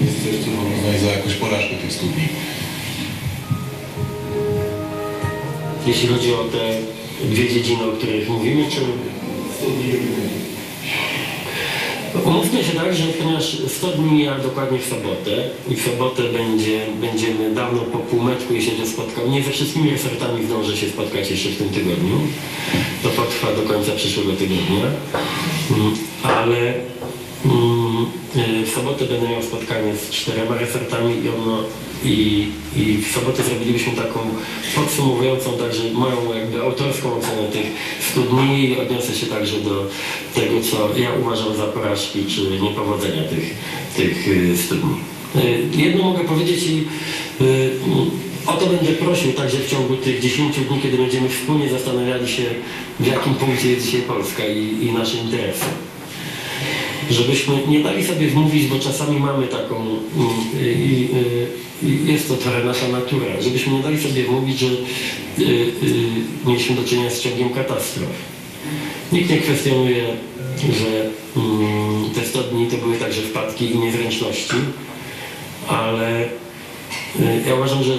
Jest coś, co można uznać za jakąś porażkę tych studni. Jeśli chodzi o te dwie dziedziny, o których mówimy, czy Umówmy się tak, że ponieważ 100 dni mija dokładnie w sobotę i w sobotę będzie, będziemy dawno po półmetku, jeśli się spotkał, nie ze wszystkimi resortami zdążę się spotkać jeszcze w tym tygodniu. To potrwa do końca przyszłego tygodnia. Mm, Ale mm, w sobotę będę miał spotkanie z czterema resortami i ono i, i w sobotę zrobilibyśmy taką podsumowującą także moją jakby autorską ocenę tych 100 dni i odniosę się także do tego, co ja uważam za porażki czy niepowodzenia tych, tych y, 100 dni. Y, Jedno mogę powiedzieć i y, y, o to będę prosił także w ciągu tych 10 dni, kiedy będziemy wspólnie zastanawiali się, w jakim punkcie jest dzisiaj Polska i, i nasze interesy żebyśmy nie dali sobie wmówić, bo czasami mamy taką, mm, i, jest to trochę nasza natura, żebyśmy nie dali sobie wmówić, że y, y, mieliśmy do czynienia z ciągiem katastrof. Nikt nie kwestionuje, że mm, te 100 dni to były także wpadki i niezręczności, ale y, ja uważam, że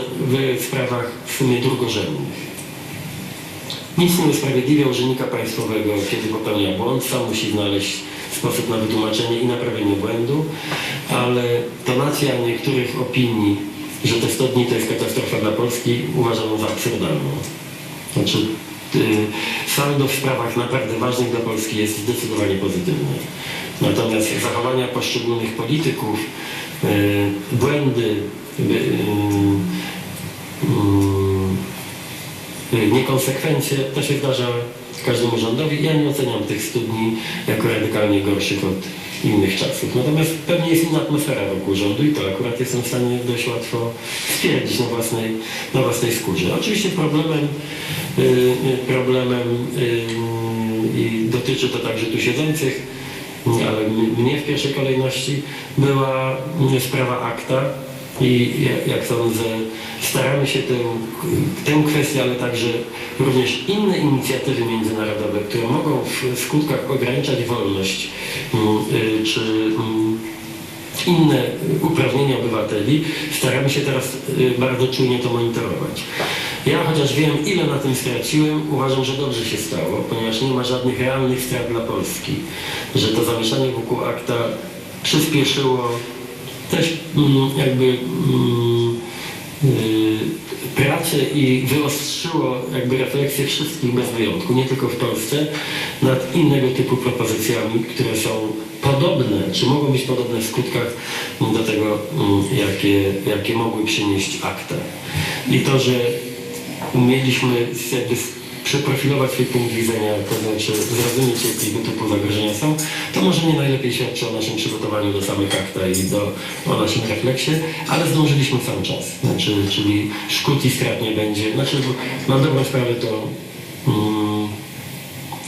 w sprawach w sumie drugorzędnych. Nic nie usprawiedliwia urzędnika państwowego, kiedy popełnia błąd, sam musi znaleźć sposób na wytłumaczenie i naprawienie błędu, ale tonacja niektórych opinii, że te 100 dni to jest katastrofa dla Polski, uważam za absurdalną. Znaczy, y, saldo w sprawach naprawdę ważnych dla Polski jest zdecydowanie pozytywne. Natomiast zachowania poszczególnych polityków, y, błędy, y, niekonsekwencje, to się zdarza każdemu rządowi. Ja nie oceniam tych studni jako radykalnie gorszych od innych czasów. Natomiast pewnie jest inna atmosfera wokół rządu i to akurat jestem w stanie dość łatwo stwierdzić na własnej, na własnej skórze. Oczywiście problemem, y, problemem y, i dotyczy to także tu siedzących, ale mnie w pierwszej kolejności była sprawa akta i ja- jak sądzę staramy się tę, tę kwestię, ale także również inne inicjatywy międzynarodowe, które mogą w skutkach ograniczać wolność mm, y, czy mm, inne uprawnienia obywateli, staramy się teraz y, bardzo czujnie to monitorować. Ja chociaż wiem, ile na tym straciłem, uważam, że dobrze się stało, ponieważ nie ma żadnych realnych strat dla Polski, że to zamieszanie wokół akta przyspieszyło też mm, jakby mm, y, pracę i wyostrzyło jakby refleksję wszystkich bez wyjątku, nie tylko w Polsce, nad innego typu propozycjami, które są podobne, czy mogą być podobne w skutkach do tego, mm, jakie, jakie mogły przynieść akta. I to, że umieliśmy jakby przeprofilować swój punkt widzenia, to znaczy zrozumieć, jakiego typu zagrożenia są, to może nie najlepiej świadczy o naszym przygotowaniu do samych akta i do, o naszym refleksie, ale zdążyliśmy cały czas. Znaczy, czyli szkód i strat nie będzie. Znaczy, bo mam dobrą sprawę, to mm,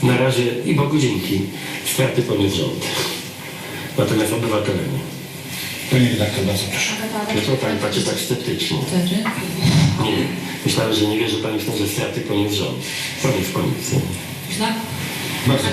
na razie i Bogu dzięki, straty poniósł rząd. Natomiast obywatele nie. Panie redaktor, bardzo proszę. Dlaczego Pani patrzy tak sceptycznie? Cztery. Myślałem, że nie wierzy Pani w to, że straty poniósł rząd. Koniec, koniec. Bardzo